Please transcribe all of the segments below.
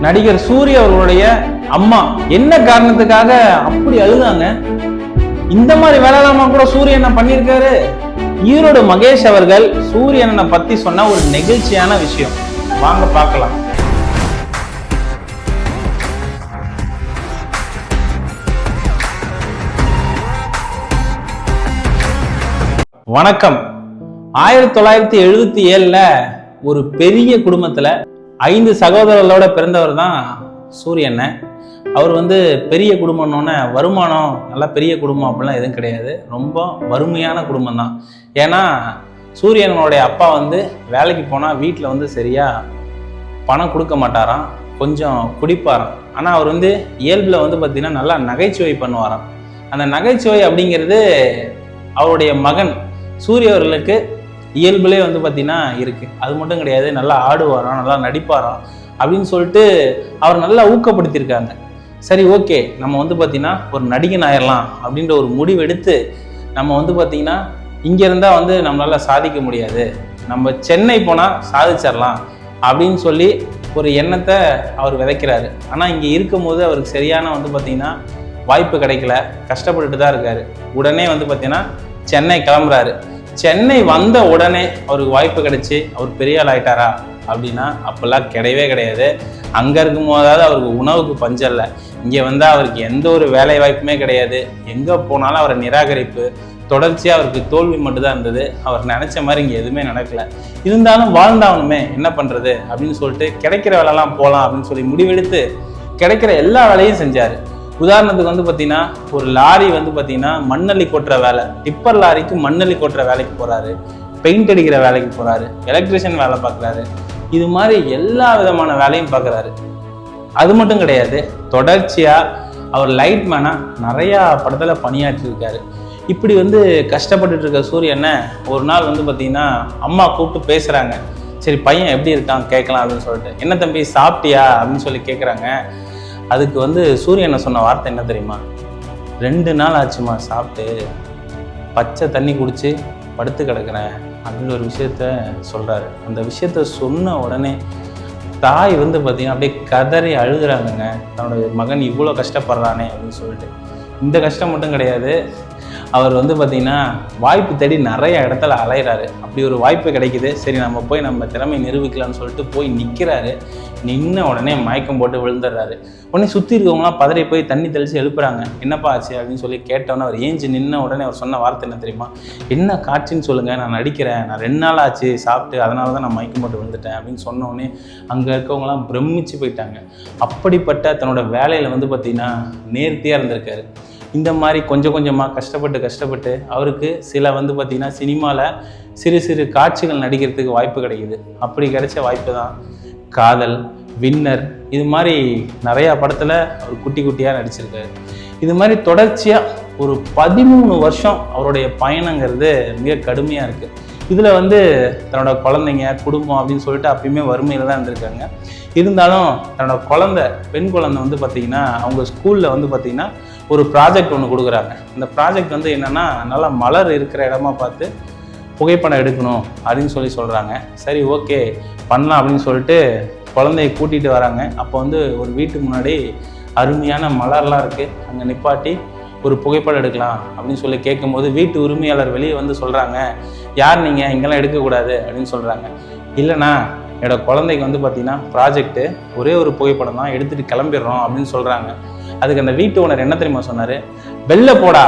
நடிகர் சூரிய அவர்களுடைய அம்மா. என்ன காரணத்துக்காக அப்படி அழுதாங்க? இந்த மாதிரி வேலைலாமா கூட சூரியனை பண்ணியிருக்காரு? ஈரோடு மகேஷ் அவர்கள் சூரியனை பத்தி சொன்ன ஒரு நெகிழ்ச்சியான விஷயம். வாங்க பார்க்கலாம். வணக்கம். ஆயிரத்தி தொள்ளாயிரத்தி எழுபத்தி ஏழுல ஒரு பெரிய குடும்பத்துல ஐந்து சகோதரர்களோட பிறந்தவர் தான் சூரியன். அவர் வந்து பெரிய குடும்பம்னோடனே வருமானம் நல்லா பெரிய குடும்பம் அப்படிலாம் எதுவும் கிடையாது. ரொம்ப வறுமையான குடும்பம் தான். ஏன்னா சூரியனோடைய அப்பா வந்து வேலைக்கு போனால் வீட்டில் வந்து சரியாக பணம் கொடுக்க மாட்டாராம். கொஞ்சம் குடிப்பாராம். ஆனால் அவர் வந்து இயல்பில் வந்து பார்த்திங்கன்னா நல்லா நகைச்சுவை பண்ணுவாராம். அந்த நகைச்சுவை அப்படிங்கிறது அவருடைய மகன் சூரியவர்களுக்கு இயல்புலே வந்து பார்த்திங்கன்னா இருக்குது அது மட்டும் கிடையாது நல்லா ஆடுவாராம் நல்லா நடிப்பாராம் அப்படின்னு சொல்லிட்டு அவர் நல்லா ஊக்கப்படுத்தியிருக்காங்க. சரி ஓகே நம்ம வந்து பார்த்திங்கன்னா ஒரு நடிகன் ஆயிடலாம் அப்படின்ற ஒரு முடிவு எடுத்து நம்ம வந்து பார்த்திங்கன்னா இங்கே இருந்தால் வந்து நம்மளால் சாதிக்க முடியாது. நம்ம சென்னை போனால் சாதிச்சிடலாம் அப்படின்னு சொல்லி ஒரு எண்ணத்தை அவர் விதைக்கிறாரு. ஆனால் இங்கே இருக்கும்போது அவருக்கு சரியான வந்து பார்த்திங்கன்னா வாய்ப்பு கிடைக்கல. கஷ்டப்பட்டுட்டு தான் இருக்கார். உடனே வந்து பார்த்திங்கன்னா சென்னை கிளம்புறாரு. சென்னை வந்த உடனே அவருக்கு வாய்ப்பு கிடைச்சி அவர் பெரிய ஆள் ஆயிட்டாரா அப்படின்னா அப்போல்லாம் கிடையவே கிடையாது. அங்கே இருக்கும் போதாவது அவருக்கு உணவுக்கு பஞ்சம் இல்லை இங்கே வந்தால் அவருக்கு எந்த ஒரு வேலை வாய்ப்புமே கிடையாது. எங்கே போனாலும் அவரை நிராகரிப்பு தொடர்ச்சியாக அவருக்கு தோல்வி மட்டும்தான் இருந்தது. அவர் நினச்ச மாதிரி இங்கே எதுவுமே நடக்கல. இருந்தாலும் வாழ்ந்தாகணுமே என்ன பண்ணுறது அப்படின்னு சொல்லிட்டு கிடைக்கிற வேலைலாம் போகலாம் அப்படின்னு சொல்லி முடிவெடுத்து கிடைக்கிற எல்லா வேலையும் செஞ்சார். உதாரணத்துக்கு வந்து பார்த்தீங்கன்னா ஒரு லாரி வந்து பார்த்தீங்கன்னா மண்ணள்ளி கொட்டுற வேலை. டிப்பர் லாரிக்கு மண்ணள்ளி கொட்டுற வேலைக்கு போகிறாரு பெயிண்ட் அடிக்கிற வேலைக்கு போகிறாரு எலக்ட்ரிஷியன் வேலை பார்க்குறாரு இது மாதிரி எல்லா விதமான வேலையும் பார்க்குறாரு அது மட்டும் கிடையாது. தொடர்ச்சியாக அவர் லைட் மேனாக நிறையா படத்தில் பணியாற்றிருக்காரு இப்படி வந்து கஷ்டப்பட்டுட்டு இருக்க சூரியனை ஒரு நாள் வந்து பார்த்தீங்கன்னா அம்மா கூப்பிட்டு பேசுகிறாங்க சரி பையன் எப்படி இருக்கான்? கேட்கலாம் அப்படின்னு சொல்லிட்டு. என்ன தம்பி சாப்பிட்டியா? அப்படின்னு சொல்லி கேட்குறாங்க அதுக்கு வந்து சூரியனை சொன்ன வார்த்தை என்ன தெரியுமா? ரெண்டு நாள் ஆச்சுமா சாப்பிட்டு பச்சை தண்ணி குடித்து படுத்து கிடக்குறேன் அப்படின்னு ஒரு விஷயத்த சொல்கிறாரு அந்த விஷயத்த சொன்ன உடனே தாய் வந்து பார்த்தீங்கன்னா அப்படியே கதறி அழுகுறாங்கங்க. தன்னோட மகன் இவ்வளோ கஷ்டப்படுறானே அப்படின்னு சொல்லிட்டு. இந்த கஷ்டம் மட்டும் கிடையாது. அவர் வந்து பார்த்திங்கன்னா வாய்ப்பு தேடி நிறைய இடத்துல அலையிறாரு. அப்படி ஒரு வாய்ப்பு கிடைக்குது. சரி நம்ம போய் நம்ம திறமை நிரூபிக்கலாம்னு சொல்லிட்டு போய் நிற்கிறாரு நின்ன உடனே மயக்கம் போட்டு விழுந்துடுறாரு. உடனே சுற்றி இருக்கவங்களாம் பதறி போய் தண்ணி தெளித்து எழுப்புறாங்க. என்னப்பா ஆச்சு அப்படின்னு சொல்லி கேட்டோன்னே அவர் ஏஞ்சி நின்ன உடனே அவர் சொன்ன வார்த்தை என்ன தெரியுமா? என்ன காட்சின்னு சொல்லுங்கள் நான் நடிக்கிறேன். நான் ரெண்டு நாள் ஆச்சு சாப்பிட்டு அதனால தான் நான் மயக்கம் போட்டு விழுந்துட்டேன். அப்படின்னு சொன்னோடனே அங்கே இருக்கவங்களாம் பிரமிச்சு போயிட்டாங்க. அப்படிப்பட்ட தன்னோட வேலையில் வந்து பார்த்திங்கன்னா நேர்த்தியாக இருந்திருக்காரு. இந்த மாதிரி கொஞ்சம் கொஞ்சமாக கஷ்டப்பட்டு கஷ்டப்பட்டு அவருக்கு சில வந்து பார்த்திங்கன்னா சினிமாவில் சிறு சிறு காட்சிகள் நடிக்கிறதுக்கு வாய்ப்பு கிடைக்குது. அப்படி கிடைச்ச வாய்ப்பு தான் காதல் வின்னர் இது மாதிரி நிறையா படத்தில் அவர் குட்டி குட்டியாக நடிச்சிருக்காரு. இது மாதிரி தொடர்ச்சியாக ஒரு பதிமூணு வருஷம் அவருடைய பயணங்கிறது மிக கடுமையாக இருக்குது இதில் வந்து தன்னோட குழந்தைங்க குடும்பம் அப்படின்னு சொல்லிட்டு அப்பயுமே வறுமையில் தான் இருந்திருக்காங்க. இருந்தாலும் தன்னோட குழந்தை பெண் குழந்தை வந்து பார்த்திங்கன்னா அவங்க ஸ்கூலில் வந்து பார்த்திங்கன்னா ஒரு ப்ராஜெக்ட் ஒன்று கொடுக்குறாங்க. இந்த ப்ராஜெக்ட் வந்து என்னென்னா நல்லா மலர் இருக்கிற இடமா பார்த்து புகைப்படம் எடுக்கணும் அப்படின்னு சொல்லி சொல்கிறாங்க சரி ஓகே பண்ணலாம் அப்படின்னு சொல்லிட்டு குழந்தைய கூட்டிகிட்டு வராங்க. அப்போ வந்து ஒரு வீட்டுக்கு முன்னாடி அருமையான மலர்லாம் இருக்குது அங்கே நிப்பாட்டி ஒரு புகைப்படம் எடுக்கலாம் அப்படின்னு சொல்லி கேட்கும்போது வீட்டு உரிமையாளர் வெளியே வந்து சொல்கிறாங்க யார் நீங்கள் இங்கெல்லாம் எடுக்கக்கூடாது அப்படின்னு சொல்கிறாங்க இல்லைண்ணா என்னோடய குழந்தைக்கு வந்து பார்த்திங்கன்னா ப்ராஜெக்ட்டு ஒரே ஒரு புகைப்படம் தான் எடுத்துகிட்டு கிளம்பிடுறோம் அப்படின்னு சொல்கிறாங்க அதுக்கு அந்த வீட்டு ஓனர் என்ன தெரியுமா சொன்னார்? வெளில போடா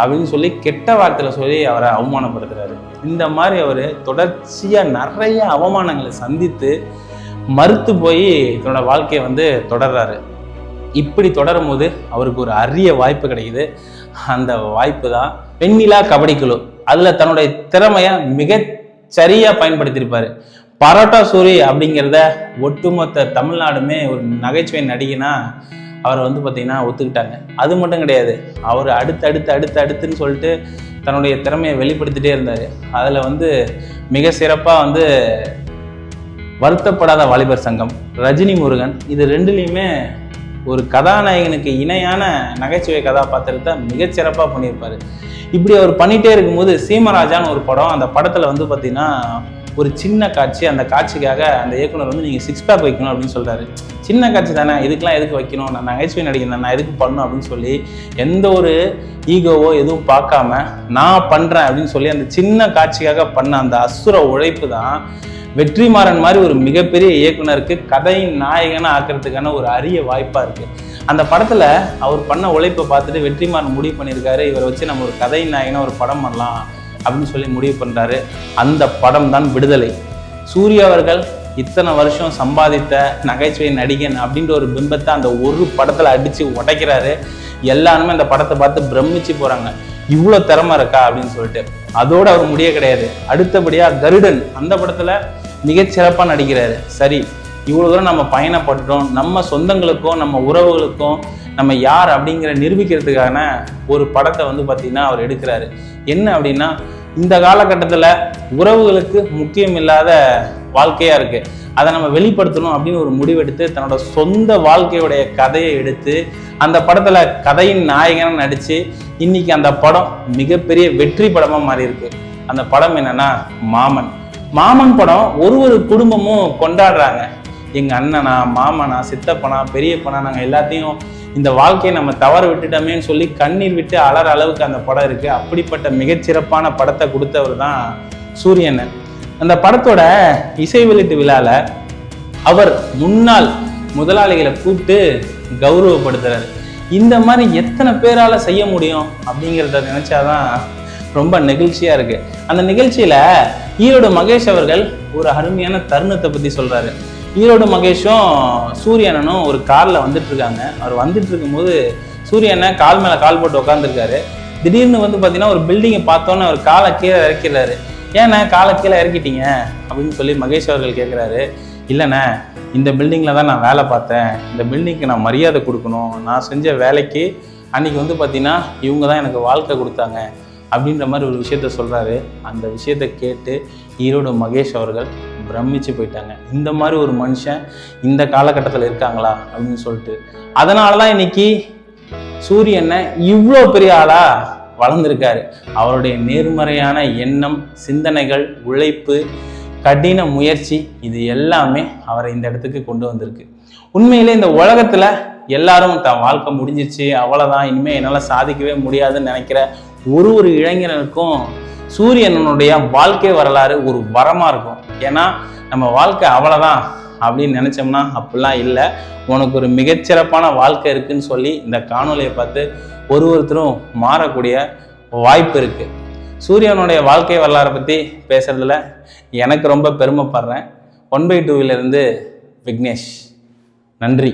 அப்படின்னு சொல்லி கெட்ட வார்த்தையில் சொல்லி அவரை அவமானப்படுத்துறாரு. இந்த மாதிரி அவர் தொடர்ச்சியாக நிறைய அவமானங்களை சந்தித்து மறுத்து போய் தன்னோட வாழ்க்கையை வந்து தொடர்றாரு. இப்படி தொடரும் போது அவருக்கு ஒரு அரிய வாய்ப்பு கிடைக்குது. அந்த வாய்ப்பு தான் பெண்ணிலா கபடி குழு. அதில் தன்னுடைய திறமையை மிக சரியாக பயன்படுத்தியிருப்பார். பரோட்டா சூரி அப்படிங்கிறத ஒட்டுமொத்த தமிழ்நாடுமே ஒரு நகைச்சுவை நடிகைனா அவரை வந்து பார்த்திங்கன்னா ஒத்துக்கிட்டாங்க. அது மட்டும் கிடையாது. அவர் அடுத்து அடுத்து அடுத்து அடுத்துன்னு சொல்லிட்டு தன்னுடைய திறமையை வெளிப்படுத்திட்டே இருந்தார். அதில் வந்து மிக சிறப்பாக வந்து வருத்தப்படாத வாலிபர் சங்கம் ரஜினி முருகன் இது ரெண்டுலேயுமே ஒரு கதாநாயகனுக்கு இணையான நகைச்சுவை கதாபாத்திரத்தை மிகச்சிறப்பாக பண்ணியிருப்பார். இப்படி அவர் பண்ணிகிட்டே இருக்கும்போது சீமராஜான்னு ஒரு படம் அந்த படத்தில் வந்து பார்த்திங்கன்னா ஒரு சின்ன காட்சி அந்த காட்சிக்காக அந்த இயக்குனர் வந்து நீங்கள் சிக்ஸ் பேக் வைக்கணும் அப்படின்னு சொல்கிறாரு சின்ன காட்சி தானே இதுக்கெலாம் எதுக்கு வைக்கணும்? நான் நகைச்சுவை நடிக்கிறேன் நான் எதுக்கு பண்ணணும் அப்படின்னு சொல்லி எந்த ஒரு ஈகோவோ எதுவும் பார்க்காம நான் பண்ணுறேன் அப்படின்னு சொல்லி அந்த சின்ன காட்சிக்காக பண்ண அந்த அசுர உழைப்பு தான் வெற்றிமாறன் மாதிரி ஒரு மிகப்பெரிய இயக்குனருக்கு கதையின் நாயகனை ஆக்கிறதுக்கான ஒரு அரிய வாய்ப்பாக இருக்குது அந்த படத்தில் அவர் பண்ண உழைப்பை பார்த்துட்டு வெற்றிமாறன் முடிவு பண்ணியிருக்காரு. இவரை வச்சு நம்ம ஒரு கதையின் நாயகனாக ஒரு படம் பண்ணலாம். அப்படின்னு சொல்லி முடிவு பண்ணுறாரு அந்த படம் தான் விடுதலை. சூர்யா அவர்கள் இத்தனை வருஷம் சம்பாதித்த நகைச்சுவை நடிகன் அப்படின்ற ஒரு பிம்பத்தை அந்த ஒரு படத்தில் அடித்து உடைக்கிறாரு. எல்லாருமே அந்த படத்தை பார்த்து பிரமிச்சு போகிறாங்க இவ்வளோ திறமை இருக்கா அப்படின்னு சொல்லிட்டு. அதோடு அவர் முடிய கிடையாது. அடுத்தபடியாக கருடன் அந்த படத்தில் மிகச்சிறப்பாக நடிக்கிறாரு. சரி இவ்வளோ தூரம் நம்ம பயணப்பட்டுட்டோம். நம்ம சொந்தங்களுக்கும் நம்ம உறவுகளுக்கும் நம்ம யார் அப்படிங்கிற நிரூபிக்கிறதுக்கான ஒரு படத்தை வந்து பார்த்திங்கன்னா அவர் எடுக்கிறாரு. என்ன அப்படின்னா இந்த காலகட்டத்தில் உறவுகளுக்கு முக்கியம் இல்லாத வாழ்க்கையாக இருக்குது அதை நம்ம வெளிப்படுத்தணும் அப்படின்னு ஒரு முடிவெடுத்து தன்னோட சொந்த வாழ்க்கையுடைய கதையை எடுத்து அந்த படத்தில் கதையின் நாயகனை நடித்து இன்னைக்கு அந்த படம் மிகப்பெரிய வெற்றி படமாக மாறி இருக்கு அந்த படம் என்னன்னா மாமன். மாமன் படம் ஒரு ஒரு குடும்பமும் கொண்டாடுறாங்க. எங்கள் அண்ணனா மாமனா சித்தப்பனா பெரியப்பனா நாங்கள் எல்லாத்தையும் இந்த வாழ்க்கையை நம்ம தவற விட்டுட்டோமேன்னு சொல்லி கண்ணீர் விட்டு அலற அளவுக்கு அந்த படம் இருக்குது அப்படிப்பட்ட மிகச்சிறப்பான படத்தை கொடுத்தவர் தான் சூரியன். அந்த படத்தோட இசை வெளியீட்டு விழாவில் அவர் முன்னாள் முதலாளிகளை கூப்பிட்டு கௌரவப்படுத்துறாரு. இந்த மாதிரி எத்தனை பேரால் செய்ய முடியும் அப்படிங்கிறத நினச்சாதான் ரொம்ப நெகிழ்ச்சியாக இருக்குது அந்த நிகழ்ச்சியில் ஈரோடு மகேஷ் அவர்கள் ஒரு அருமையான தருணத்தை பற்றி சொல்கிறாரு ஈரோடு மகேஷும் சூரியனனும் ஒரு காரில் வந்துட்டு இருக்காங்க அவர் வந்துட்டு இருக்கும்போது சூரியனை கால் மேலே கால் போட்டு உட்காந்துருக்காரு திடீர்னு வந்து பார்த்தீங்கன்னா ஒரு பில்டிங்கை பார்த்தோன்னே அவர் காலை கீழே இறக்கிறாரு ஏண்ணே காலை கீழே இறக்கிட்டீங்க. அப்படின்னு சொல்லி மகேஷ் அவர்கள் கேட்குறாரு இல்லைண்ணே இந்த பில்டிங்கில் தான் நான் வேலை பார்த்தேன். இந்த பில்டிங்க்கு நான் மரியாதை கொடுக்கணும். நான் செஞ்ச வேலைக்கு அன்னைக்கு வந்து பார்த்தீங்கன்னா இவங்க தான் எனக்கு வாழ்க்கை கொடுத்தாங்க. அப்படின்ற மாதிரி ஒரு விஷயத்த சொல்கிறாரு அந்த விஷயத்த கேட்டு ஈரோடு மகேஷ் அவர்கள் பிரமிச்சு போயிட்டாங்க. இந்த மாதிரி ஒரு மனுஷன் இந்த காலகட்டத்தில் இருக்காங்களா? அப்படின்னு சொல்லிட்டு. அதனால தான் இன்னைக்கு சூரியனை இவ்வளோ பெரிய ஆளாக வளர்ந்துருக்காரு. அவருடைய நேர்மறையான எண்ணம் சிந்தனைகள் உழைப்பு கடின முயற்சி இது எல்லாமே அவரை இந்த இடத்துக்கு கொண்டு வந்திருக்கு. உண்மையிலே இந்த உலகத்தில் எல்லாரும் தன் வாழ்க்கை முடிஞ்சிருச்சு அவ்வளோதான் இனிமேல் என்னால் சாதிக்கவே முடியாதுன்னு நினைக்கிற ஒரு ஒரு இளைஞனுக்கும் சூரியனுடைய வாழ்க்கை வரலாறு ஒரு வரமாக இருக்கும். ஏன்னா நம்ம வாழ்க்கை அவ்வளோதான் அப்படின்னு நினச்சோம்னா அப்படிலாம் இல்லை. உனக்கு ஒரு மிகச்சிறப்பான வாழ்க்கை இருக்குன்னு சொல்லி இந்த காணொலியை பார்த்து ஒரு ஒருத்தரும் மாறக்கூடிய வாய்ப்பு இருக்குது சூரியனுடைய வாழ்க்கை வரலாறை பற்றி பேசுறதுல எனக்கு ரொம்ப பெருமைப்படுறேன். ஒன் பை டூவிலிருந்து விக்னேஷ். நன்றி.